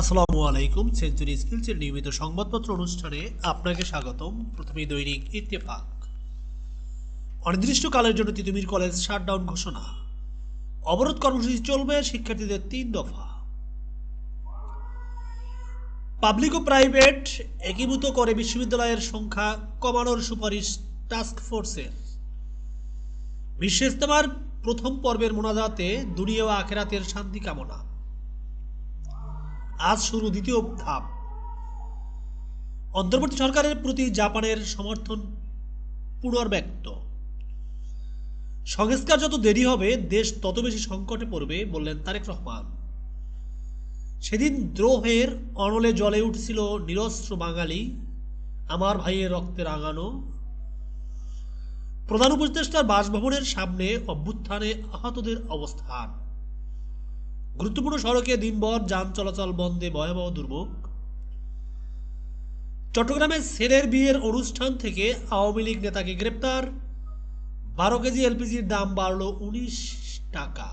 আসসালামু আলাইকুম সেঞ্চুরি স্কিলসের নিয়মিত সংবাদপত্র অনুষ্ঠানে আপনাকে স্বাগতম। প্রথমে দৈনিক ইত্তেফাক। অনির্দিষ্টকালের জন্য তিতুমির কলেজ শাটডাউন ঘোষণা। অবরোধ কর্মসূচি চলবে শিক্ষার্থীদের তিন দফা। পাবলিক ও প্রাইভেট একীভূত করে বিশ্ববিদ্যালয়ের সংখ্যা কমানোর সুপারিশ টাস্ক ফোর্সের। বিশ্ব ইস্তেমার প্রথম পর্বের মোনাজাতে দুনিয়া ও আখেরাতের শান্তি কামনা। আজ শুরু দ্বিতীয় ধাপ। অন্তর্বর্তী সরকারের প্রতি জাপানের সমর্থন পুনর্ব্যক্ত। সংস্কার যত দেরি হবে, দেশ তত বেশি সংকটে পড়বে বললেন তারেক রহমান। সেদিন দ্রোহের অনলে জলে উঠছিল নিরস্ত্র বাঙালি, আমার ভাইয়ের রক্তে রাঙানো। প্রধান উপদেষ্টার বাসভবনের সামনে অভ্যুত্থানে আহতদের অবস্থান। গুরুত্বপূর্ণ সড়কে দিনভর যান চলাচল বন্ধে ভয়াবহ দুর্ভোগ। চট্টগ্রামে ছেলের বিয়ের অনুষ্ঠান থেকে আওয়ামী লীগ নেতাকে গ্রেপ্তার। বারো কেজি এলপিজির দাম বাড়ল উনিশ টাকা।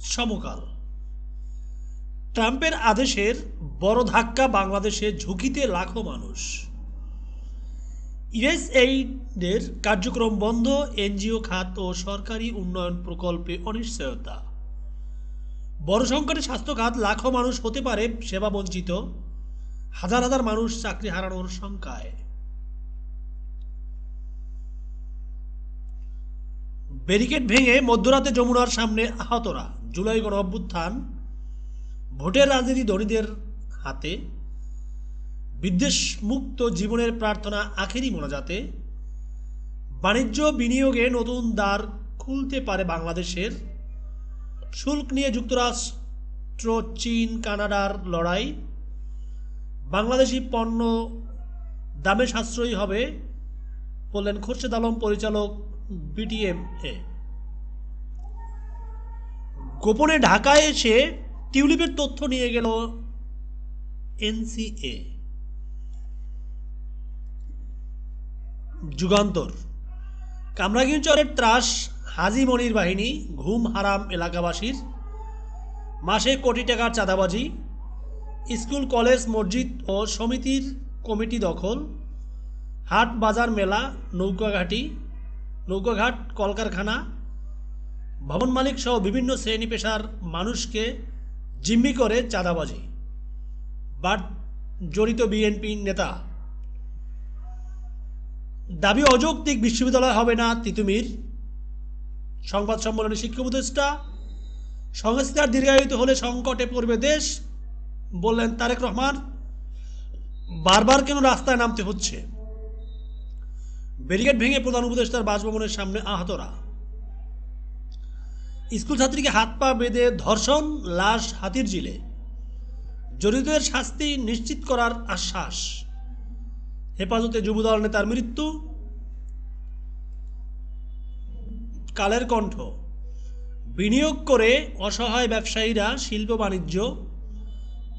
সমকাল। ট্রাম্পের আদেশের বড় ধাক্কা বাংলাদেশে ঝুঁকিতে লাখো মানুষ। ইউএসএইডের কার্যক্রম বন্ধ, এনজিও খাত ও সরকারি উন্নয়ন প্রকল্পে অনিশ্চয়তা। বড় সংকটে স্বাস্থ্য খাত, লাখো মানুষ হতে পারে সেবা বঞ্চিত হাজার হাজার মানুষ চাকরি হারানোর শঙ্কায়। ব্যারিকেড ভেঙে মধ্যরাতে যমুনার সামনে আহতরা, জুলাই গণ অভ্যুত্থান ভোটের রাজনীতি ধনীদের হাতে। বিদ্বেষ মুক্ত জীবনের প্রার্থনা আখেরি মোনাজাতে বাণিজ্য বিনিয়োগে নতুন দ্বার খুলতে পারে বাংলাদেশের। শুল্ক নিয়ে যুক্তরাষ্ট্র, চীন, কানাডার লড়াই। বাংলাদেশি পণ্য দামে সাশ্রয়ী হবে বললেন খোরশেদ আলম, পরিচালক বিটিএম এ গোপনে ঢাকায় এসে টিউলিপের তথ্য নিয়ে গেল এনসিএ। যুগান্তর। কামরাগিঞ্চরের ত্রাস, হাজি মনির বাহিনী, ঘুম হারাম এলাকাবাসীর, মাসে কোটি টাকার চাঁদাবাজি, স্কুল, কলেজ, মসজিদ ও সমিতির কমিটি দখল, হাট, বাজার, মেলা, নৌকাঘাটি, নৌকাঘাট, কলকারখানা, ভবন মালিক সহ বিভিন্ন শ্রেণি পেশার মানুষকে জিম্মি করে চাঁদাবাজি। বাট জড়িত বিএনপি নেতা দাবি অযৌক্তিক বিশ্ববিদ্যালয় হবে না তিতুমির। সংবাদ সম্মেলনে শিক্ষা উপদেষ্টা সংস্কার দীর্ঘায়িত হলে সংকটে পড়বে দেশ, বললেন তারেক রহমান। বারবার কেন রাস্তায় নামতে হচ্ছে? ব্যারিকেড ভেঙে প্রধান উপদেষ্টার বাসভবনের সামনে আহতরা। স্কুল ছাত্রীকে হাত পা বেঁধে ধর্ষণ, লাশ হাতির জিলে জড়িতদের শাস্তি নিশ্চিত করার আশ্বাস। হেফাজতে যুবদল নেতার মৃত্যু, কালের কণ্ঠ, বিনিয়োগ করে অসহায় ব্যবসায়ীরা শিল্প বাণিজ্য,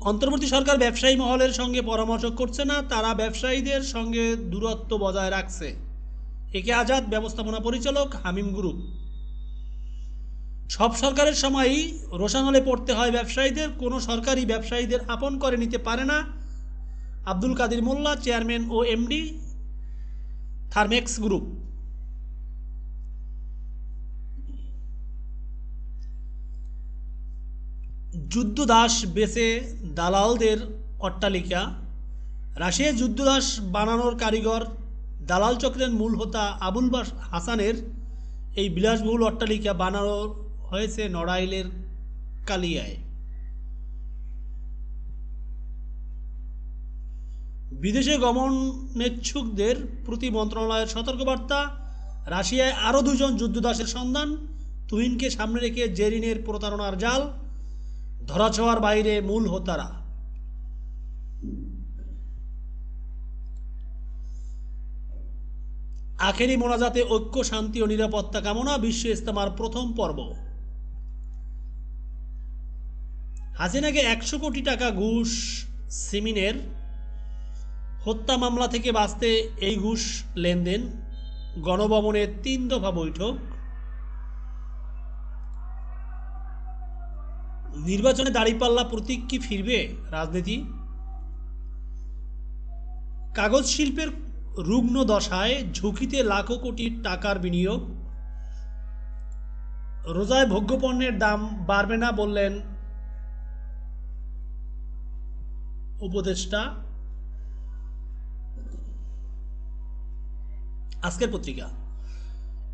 অন্তর্বর্তী সরকার ব্যবসায়ী মহলের সঙ্গে পরামর্শ করছে না, তারা ব্যবসায়ীদের সঙ্গে দূরত্ব বজায় রাখছে। একে আজাদ ব্যবস্থাপনা পরিচালক হামিম গ্রুপ সব সরকারের সময়ই রোশান হলে পড়তে হয় ব্যবসায়ীদের, কোনো সরকারই ব্যবসায়ীদের আপন করে নিতে পারে না। আব্দুল কাদির মোল্লা, চেয়ারম্যান ও এমডি, থার্মেক্স গ্রুপ। যুদ্ধদাস বেচে দালালদের অট্টালিকা। রাশিয়ায় যুদ্ধদাস বানানোর কারিগর, দালাল চক্রের মূল হোতা আবুল বাস হাসানের এই বিলাসবহুল অট্টালিকা বানানো হয়েছে নড়াইলের কালিয়ায়। বিদেশে গমনেচ্ছুকদের প্রতি মন্ত্রণালয়ের সতর্কবার্তা, রাশিয়ায় আরও দুজন যুদ্ধদাসের সন্ধান, তুহিনকে সামনে রেখে জেরিনের প্রতারণার জাল, ধরাছোঁয়ার বাইরে মূল হোতারা। আখেরি মোনাজাতে ঐক্য, শান্তি ও নিরাপত্তা কামনা বিশ্ব ইস্তেমার প্রথম পর্ব। হাসিনাকে একশো কোটি টাকা ঘুষ, সিমিনের হত্যা মামলা থেকে বাঁচতে এই ঘুষ লেনদেন গণভবনের তিন দফা বৈঠক। নির্বাচনে দাঁড়িপাল্লা প্রতীক কি ফিরবে? রাজনীতি। কাগজ শিল্পের রুগ্ন দশায় ঝুঁকিতে লাখো কোটি টাকার বিনিয়োগ। রোজায় ভোগ্যপণ্যের দাম বাড়বে না বললেন উপদেষ্টা। আজকের পত্রিকা।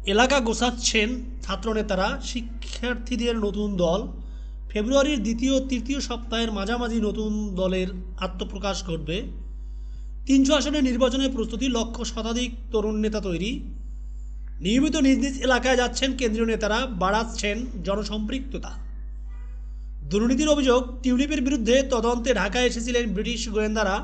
এলাকা গোছাচ্ছেন ছাত্রনেতারা, শিক্ষার্থীদের নতুন দল। ফেব্রুয়ারির দ্বিতীয় তৃতীয় সপ্তাহের মাঝামাঝি নতুন দলের আত্মপ্রকাশ ঘটবে। তিনশো আসনের নির্বাচনের প্রস্তুতি, লক্ষ শতাধিক তরুণ নেতা তৈরি। নিয়মিত নিজ নিজ এলাকায় যাচ্ছেন কেন্দ্রীয় নেতারা, বাড়াচ্ছেন জনসম্পৃক্ততা। দুর্নীতির অভিযোগ, টিউলিপের বিরুদ্ধে তদন্তে ঢাকায় এসেছিলেন ব্রিটিশ গোয়েন্দারা।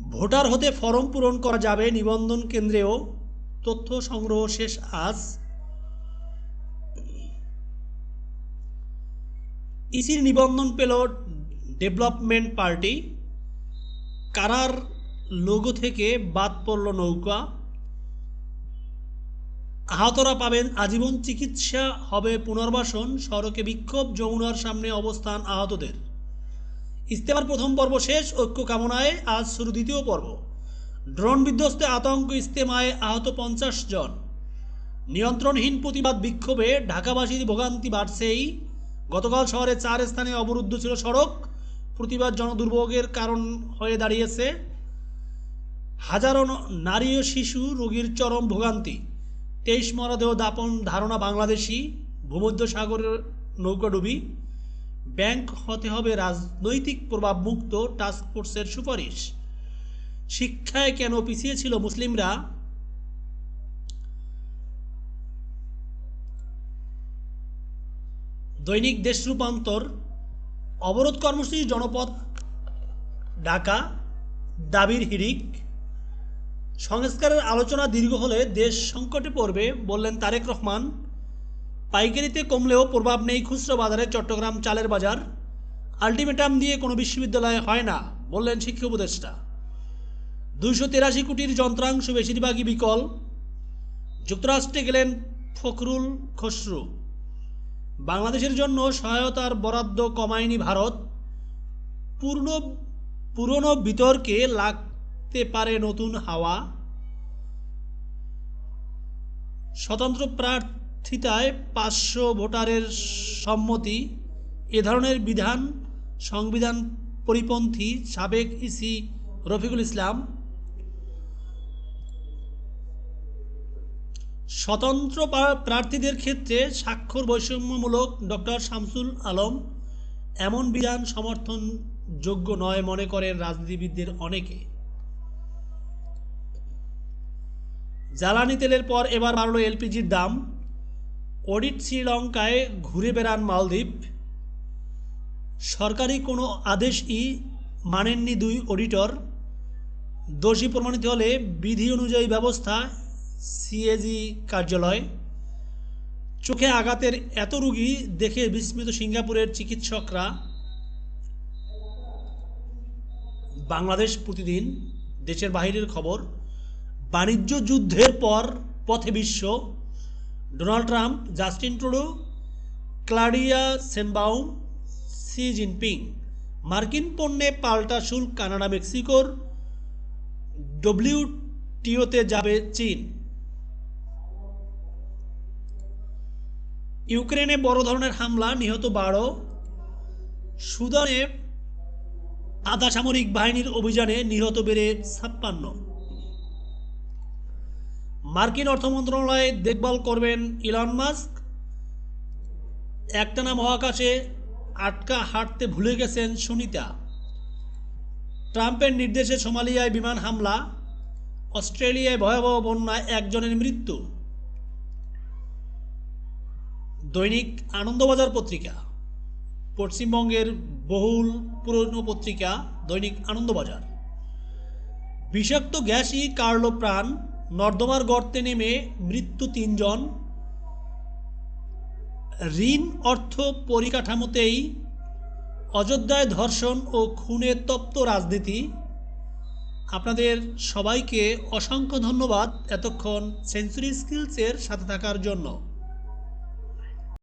ভোটার হতে ফরম পূরণ করা যাবে, নিবন্ধন কেন্দ্রেও। তথ্য সংগ্রহ শেষ আজ। ইসির নিবন্ধন পেল ডেভেলপমেন্ট পার্টি। কারার লোগো থেকে বাদ পড়ল নৌকা। আহতরা পাবেন আজীবন চিকিৎসা হবে পুনর্বাসন। সড়কে বিক্ষোভ, যমুনার সামনে অবস্থান আহতদের। ইস্তেমার প্রথম পর্ব শেষ, ঐক্য কামনায় আজ শুরু দ্বিতীয় পর্ব। ড্রোন বিধ্বস্তে আতঙ্ক ইস্তেমায় আহত পঞ্চাশ জন। নিয়ন্ত্রণহীন প্রতিবাদ বিক্ষোভে ঢাকাবাসীর ভোগান্তি বাড়ছেই। গতকাল শহরে চার স্থানে অবরুদ্ধ ছিল সড়ক। প্রতিবাদ জনদুর্ভোগের কারণ হয়ে দাঁড়িয়েছে। হাজারো নারী ও শিশু রোগীর চরম ভোগান্তি। তেইশ মরদেহ দাপন ধারণা বাংলাদেশি। ভূমধ্য সাগরের নৌকাডুবি। ব্যাংক হতে হবে রাজনৈতিক প্রভাবমুক্ত টাস্কফোর্সের সুপারিশ। শিক্ষায় কেন পিছিয়ে ছিল মুসলিমরা? দৈনিক দেশ রূপান্তর, অবরোধ কর্মসূচি, জনপদ, ঢাকা, দাবির হিরিক সংস্কারের আলোচনা দীর্ঘ হলে দেশ সংকটে পড়বে, বললেন তারেক রহমান। পাইকারিতে কমলেও প্রভাব নেই খুচরো বাজারে চট্টগ্রাম চালের বাজার। আলটিমেটাম দিয়ে কোনো বিশ্ববিদ্যালয়ে হয় না, বললেন শিক্ষা উপদেষ্টা। দুইশো তেরাশি কোটির যন্ত্রাংশ বেশিরভাগই বিকল। যুক্তরাষ্ট্রে গেলেন ফখরুল খসরু। বাংলাদেশের জন্য সহায়তার বরাদ্দ কমায়নি ভারত। পূর্ণ, পুরনো বিতর্কে লাগতে পারে নতুন হাওয়া। স্বতন্ত্র প্রার্থিতায় পাঁচশো ভোটারের সম্মতি। এ ধরনের বিধান সংবিধান পরিপন্থী সাবেক ইসি রফিকুল ইসলাম। স্বতন্ত্র প্রার্থীদের ক্ষেত্রে স্বাক্ষর বৈষম্যমূলক ডক্টর শামসুল আলম এমন বিধান সমর্থনযোগ্য নয় মনে করেন রাজনীতিবিদদের অনেকে। জ্বালানি তেলের পর এবার বাড়ল এলপিজির দাম। অডিট শ্রীলঙ্কায় ঘুরে বেড়ান মালদ্বীপ। সরকারি কোনো আদেশই মানেননি দুই অডিটর। দোষী প্রমাণিত হলে বিধি অনুযায়ী ব্যবস্থা সিএজি কার্যালয়। চোখে আঘাতের এত রুগী দেখে বিস্মিত সিঙ্গাপুরের চিকিৎসকরা। বাংলাদেশ প্রতিদিন, দেশের বাইরের খবর, বাণিজ্য যুদ্ধের পর পথে বিশ্ব। Donald Trump, Justin Trudeau, Claudia Sheinbaum, Xi Jinping. মার্কিন পণ্যে পাল্টা শুল্ক কানাডা, মেক্সিকোর ডব্লিউটিওতে যাবে চীন। ইউক্রেনে বড় ধরনের হামলা, নিহত বারো। সুদানে আধা সামরিক বাহিনীর অভিযানে নিহত বেড়ে ছাপ্পান্ন। মার্কিন অর্থ মন্ত্রণালয়ে দেখভাল করবেন ইলন মাস্ক। একটানা মহাকাশে আটকা হাঁটতে ভুলে গেছেন সুনিতা। ট্রাম্পের নির্দেশে সোমালিয়ায় বিমান হামলা, অস্ট্রেলিয়ায় ভয়াবহ বন্যায় একজনের মৃত্যু। দৈনিক আনন্দবাজার পত্রিকা, পশ্চিমবঙ্গের বহুল পুরনো পত্রিকা, দৈনিক আনন্দবাজার। বিষাক্ত গ্যাসই কারল প্রাণ নর্দমার গর্তে নেমে মৃত্যু তিনজন। ঋণ অর্থ পরিকাঠামোতেই অযোধ্যায় ধর্ষণ ও খুনে তপ্ত রাজনীতি। আপনাদের সবাইকে অসংখ্য ধন্যবাদ এতক্ষণ সেঞ্চুরি স্কিলসের সাথে থাকার জন্য।